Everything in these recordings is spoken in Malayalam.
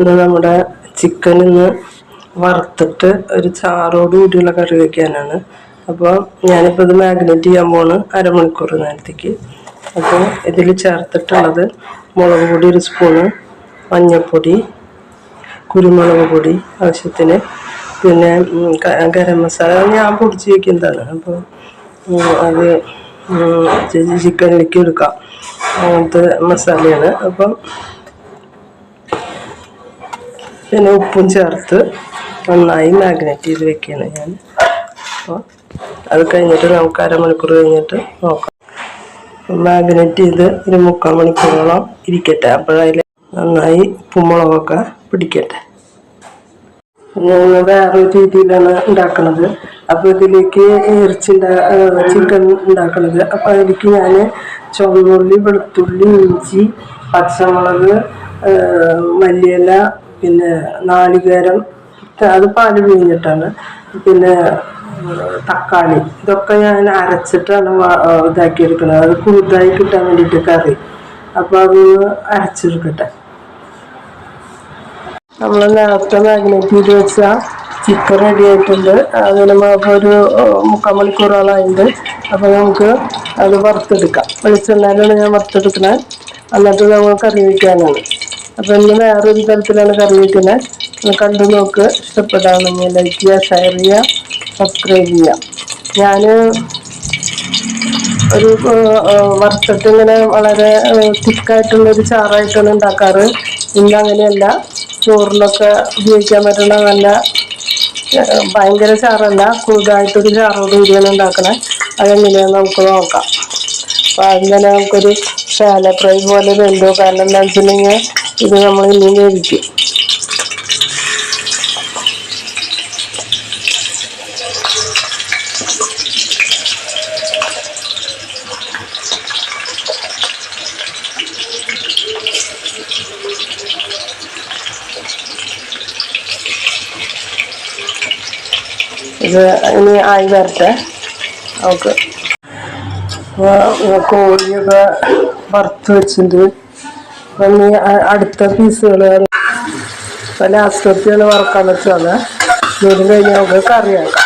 ഇന്ന് നമ്മുടെ ചിക്കൻ ഇന്ന് വറുത്തിട്ട് ഒരു ചാറോട് കൂടിയുള്ള കറി വയ്ക്കാനാണ് അപ്പോൾ ഞാനിപ്പോൾ ഇത് മാഗ്നേറ്റ് ചെയ്യാൻ പോണ് അരമണിക്കൂർ നേരത്തേക്ക്. അപ്പോൾ ഇതിൽ ചേർത്തിട്ടുള്ളത് മുളക് പൊടി ഒരു സ്പൂണ് മഞ്ഞൾപ്പൊടി കുരുമുളക് പൊടി ആവശ്യത്തിന്. പിന്നെ ഗരം മസാല ഞാൻ പൊടിച്ച് വയ്ക്കുന്നതാണ് അപ്പോൾ അത് ചിക്കനിലേക്ക് എടുക്കാം. അങ്ങനത്തെ മസാലയാണ്. അപ്പം പിന്നെ ഉപ്പും ചേർത്ത് നന്നായി മാഗ്നേറ്റ് ചെയ്ത് വെക്കുകയാണ് ഞാൻ. അപ്പോൾ അത് കഴിഞ്ഞിട്ട് നമുക്ക് അരമണിക്കൂർ കഴിഞ്ഞിട്ട് നോക്കാം. മാഗ്നേറ്റ് ചെയ്ത് ഒരു മുക്കാൽ മണിക്കൂറോളം ഇരിക്കട്ടെ. അപ്പോഴതിൽ നന്നായി ഉപ്പുമുളകൊക്കെ പിടിക്കട്ടെ. ഞാൻ വേറൊരു രീതിയിലാണ് ഉണ്ടാക്കുന്നത് അപ്പോൾ ഇതിലേക്ക് ഇറച്ചി ചിക്കൻ ഉണ്ടാക്കുന്നത് അപ്പോൾ അതിലേക്ക് ഞാൻ ചുവന്നുള്ളി വെളുത്തുള്ളി ഇഞ്ചി പച്ചമുളക് മല്ലിയില പിന്നെ നാളികേരം അത് പാൽ പിഴിഞ്ഞിട്ടാണ്. പിന്നെ തക്കാളി ഇതൊക്കെ ഞാൻ അരച്ചിട്ടാണ് ഇതാക്കിയെടുക്കുന്നത്. അത് കുറുതായി കിട്ടാൻ വേണ്ടിയിട്ട് കറി. അപ്പോൾ അത് അരച്ചെടുക്കട്ടെ. നമ്മൾ നേരത്തെ മാഗ്നേറ്റ് ചെയ്ത് വെച്ച ചിക്കൻ റെഡി ആയിട്ടുണ്ട്. അതിന് ഒരു മുക്കാൽ മണിക്കൂറോളം ആയിട്ടുണ്ട് അപ്പോൾ നമുക്ക് അത് വറുത്തെടുക്കാം. വെളിച്ചെണ്ണയിലാണ് ഞാൻ വറുത്തെടുക്കുന്നത് എന്നിട്ട് നമ്മൾ കറി വയ്ക്കാനാണ് അപ്പോൾ ഇന്ന് വേറൊരു തരത്തിലാണ് കറി വയ്ക്കുന്നത് കണ്ടു നോക്ക്. ഇഷ്ടപ്പെടാമെങ്കിൽ ലൈക്ക് ചെയ്യുക ഷെയർ ചെയ്യുക സബ്സ്ക്രൈബ് ചെയ്യുക ഞാൻ ഒരു വറുത്തിട്ട് ഇങ്ങനെ വളരെ തിക്കായിട്ടുള്ള ഒരു ചാറായിട്ടാണ് ഉണ്ടാക്കാറ് ഇന്ന് അങ്ങനെയല്ല. ചോറിനൊക്കെ ഉപയോഗിക്കാൻ പറ്റുന്ന നല്ല ഭയങ്കര ചാറല്ല. കൂടുതലായിട്ടൊരു ചാറോട് കൂടിയാണ് ഉണ്ടാക്കണേ അതെങ്ങനെയാന്ന് നമുക്ക് നോക്കാം. അപ്പം അങ്ങനെ നമുക്കൊരു ശാല ഫ്രൈ പോലെ വേണ്ടു കാരണം എന്താ വെച്ചിട്ടുണ്ടെങ്കിൽ ഇത് നമ്മൾ ഇനിയും വേവിക്കും ഇത് ഇനി ആയി വരട്ടെ. നമുക്ക് കോഴിയൊക്കെ വറുത്ത് വെച്ചിട്ടുണ്ട്. അ- അടുത്ത പീസുകൾ ഇപ്പം ലാസ്റ്റത്തെയാണ് വറക്കാൻ വെച്ചത് ജോലി കഴിഞ്ഞ് നമുക്ക് കറിയാക്കാം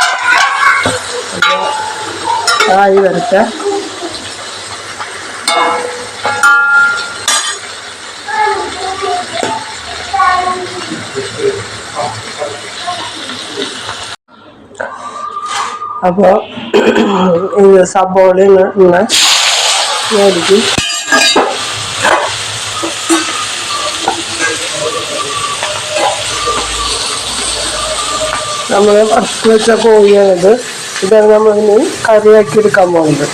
ആയി വരട്ടെ. അപ്പോൾ ഇത് സബോളയിൽ നിന്ന് മേടിക്കും നമ്മൾ വറുത്ത് വെച്ച കോഴിയാണിത്. ഇതാണ് നമ്മളിനി കറിയാക്കി എടുക്കാൻ പോകുന്നത്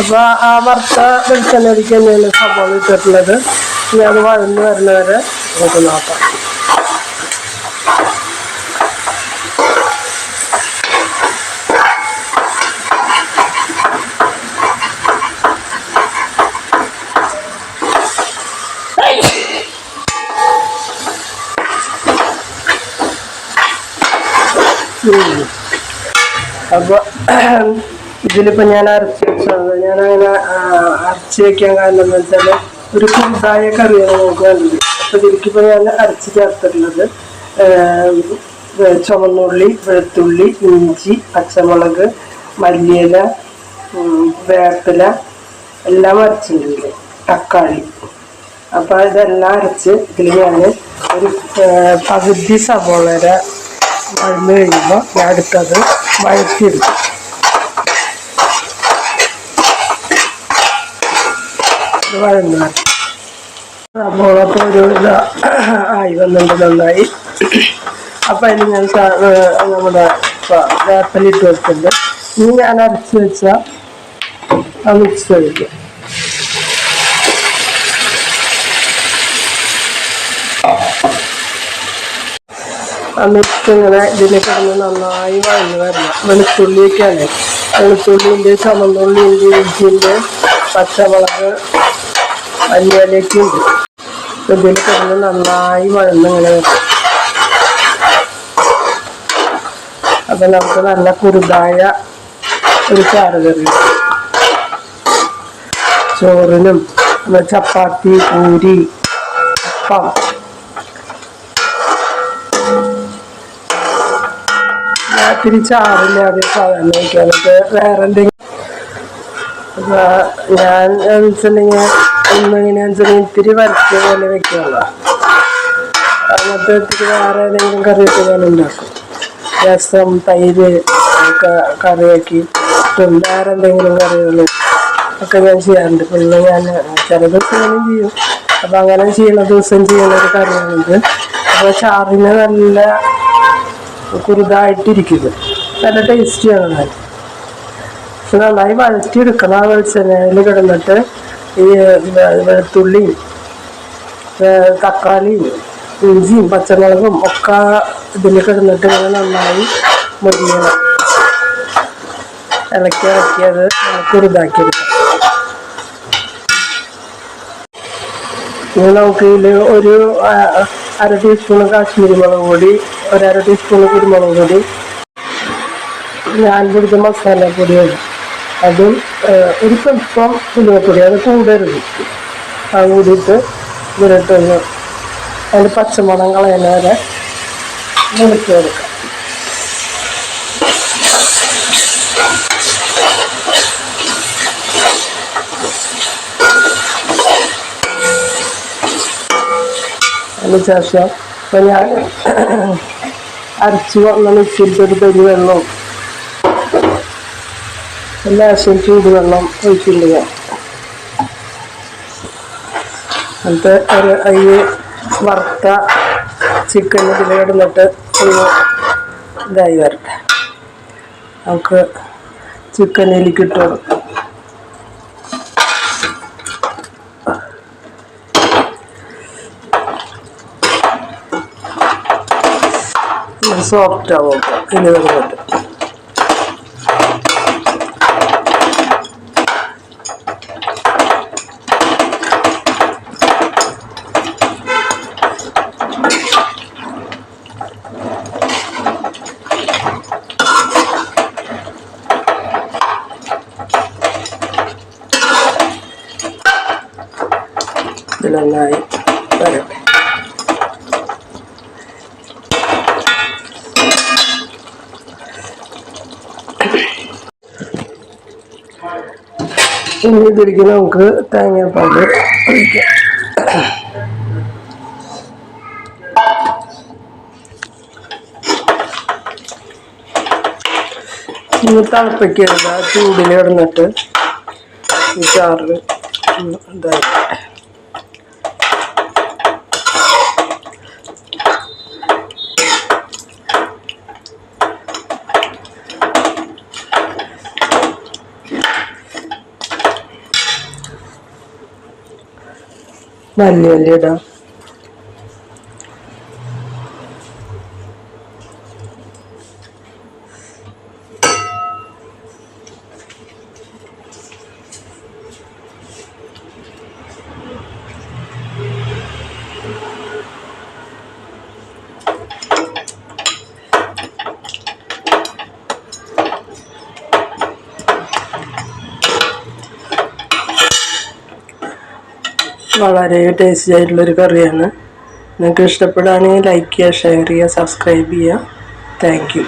അപ്പോൾ ആ വറുത്ത തന്നെയാണ് സംഭവം ഇട്ടിട്ടുള്ളത്. ഇനി അത് വഴന്ന് വരുന്നവരെ നമുക്ക് നോക്കാം. അപ്പോൾ ഇതിലിപ്പോൾ ഞാൻ അരച്ച് വെച്ചത് ഞാൻ അങ്ങനെ അരച്ച് വെക്കാൻ കാരണം എന്ന് വെച്ചാൽ ഒരു കുറുതായ കറിയാണ് നമുക്ക് വേണ്ടത് അപ്പോൾ ഇതിലേക്കിപ്പോൾ ഞാൻ അരച്ച് ചേർത്തിട്ടുള്ളത് ചുവന്നുള്ളി വെളുത്തുള്ളി ഇഞ്ചി പച്ചമുളക് മല്ലിയില വേപ്പില എല്ലാം അരച്ചിട്ടുണ്ട് തക്കാളി. അപ്പോൾ ഇതെല്ലാം അരച്ച് ഇതിൽ ഞാൻ ഒരു പകുതി സവോളയുടെ വഴന്ന് കഴിയുമ്പോൾ ഞാൻ അടുത്തത് വഴറ്റിയെടുക്കും. വഴന്ന് ഒരു ആയി വന്നിട്ട് നന്നായി. അപ്പം അതിന് ഞാൻ നമ്മുടെ വേപ്പലിട്ട് വെച്ചിട്ടുണ്ട്. ഇനി ഞാൻ അരച്ച് വെച്ചാൽ മിക്സ് കഴിക്കും ആ ഇതിനെ കിടന്ന് നന്നായി വഴന്ന് വരണം. വെളുത്തുള്ളിയൊക്കെയാണ് വെളുത്തുള്ളിന്റെ ചമന്നുള്ളിന്റെ ഇഞ്ചിന്റെ പച്ചമുളക് മല്ലിയിലൊക്കെ ഉണ്ട്. ഇതിൽ കിടന്ന് നന്നായി വഴന്ന് ഇങ്ങനെ വരും അപ്പം നമുക്ക് നല്ല കുറുതായ ഒരു ചാറ് കറി ചോറിനും ചപ്പാത്തി പൂരി അപ്പം. ഇത്തിരി ചാറില്ലാതെ സാധാരണ വയ്ക്കാനൊക്കെ വേറെ എന്തെങ്കിലും ഞാൻ വെച്ചിട്ടുണ്ടെങ്കിൽ ഒന്നെങ്ങനെയാന്ന് വെച്ചാൽ ഇത്തിരി വരച്ച പോലെ വെക്കുകയുള്ളൂ അങ്ങനത്തെ ഇത്തിരി വേറെ ഏതെങ്കിലും കറിയൊക്കെ ഞാൻ ഉണ്ടാക്കും. രസം തൈര് ഒക്കെ കറിയാക്കി. വേറെ എന്തെങ്കിലും കറികൾ ഒക്കെ ഞാൻ ചെയ്യാറുണ്ട്. പിന്നെ ഞാൻ ചില ദിവസങ്ങളും ചെയ്യും. അപ്പം അങ്ങനെ ചെയ്യുന്ന ദിവസം ചെയ്യുന്ന ഒരു കറിയാണിത്. അപ്പോൾ ചാറിന് നല്ല കുറുതായിട്ടിരിക്കുന്നത് നല്ല ടേസ്റ്റിയാണ് പക്ഷെ നന്നായി വഴറ്റിയെടുക്കണം ആ വെളിച്ചെണ്ണയിൽ കിടന്നിട്ട്. ഈ വെളുത്തുള്ളിയും തക്കാളിയും ഇഞ്ചിയും പച്ചമുളകും ഒക്കെ ഇതിൽ കിടന്നിട്ട് ഇങ്ങനെ നന്നായി മുരിയണം ഇളക്കി ഇളക്കി അത് കുറുതാക്കിയെടുക്കാം ഇനി നമുക്ക് ഇതിൽ ഒരു അര ടീസ്പൂൺ കാശ്മീരി മുളക് പൊടി ഒരു അര ടീസ്പൂൺ കുരുമുളക് പൊടി ഞാൻ പിടിച്ച മസാലപ്പൊടിയാണ് അതും ഒരു സ്വല്പം ഉലുവപ്പൊടി അത് കൂടരുത്. അത് കൂടിയിട്ട് ഇതിലിട്ടൊന്ന് അതിന്റെ പച്ചമണം കളയുന്ന വരെ വെളുത്ത് കൊടുക്കാം. അതിന് ശേഷം ഇപ്പം ഞാൻ അരച്ച് വന്ന മിക്സിയിലൊരു തരി വെള്ളവും. ലേശം ചൂടുവെള്ളം വെള്ളം ഞാൻ എന്നിട്ട് ഒരു ഈ വറുത്ത ചിക്കൻ ഇതിൽ കിടന്നിട്ട് ഒന്ന് ഇതായി വരട്ടെ. നമുക്ക് ചിക്കനിലേക്ക് ഇട്ട് കൊടുക്കാം. സോഫ്റ്റ് ആവും ഇനി ഇത് നന്നായി വരട്ടെ. ഇനി ഇതിലേക്ക് നമുക്ക് തേങ്ങാപ്പാൽ ഒഴിക്കാം. ഇനി തിളപ്പിക്കരുത് ചൂടിൽ കിടന്നിട്ട് ചാറ് ഒന്ന് മല്ലി മല്ലി ഇടാം. വളരെ ടേസ്റ്റി ആയിട്ടുള്ളൊരു കറിയാണ്. നിങ്ങൾക്ക് ഇഷ്ടപ്പെടുകയാണെങ്കിൽ ലൈക്ക് ചെയ്യുക ഷെയർ ചെയ്യുക സബ്സ്ക്രൈബ് ചെയ്യുക. താങ്ക്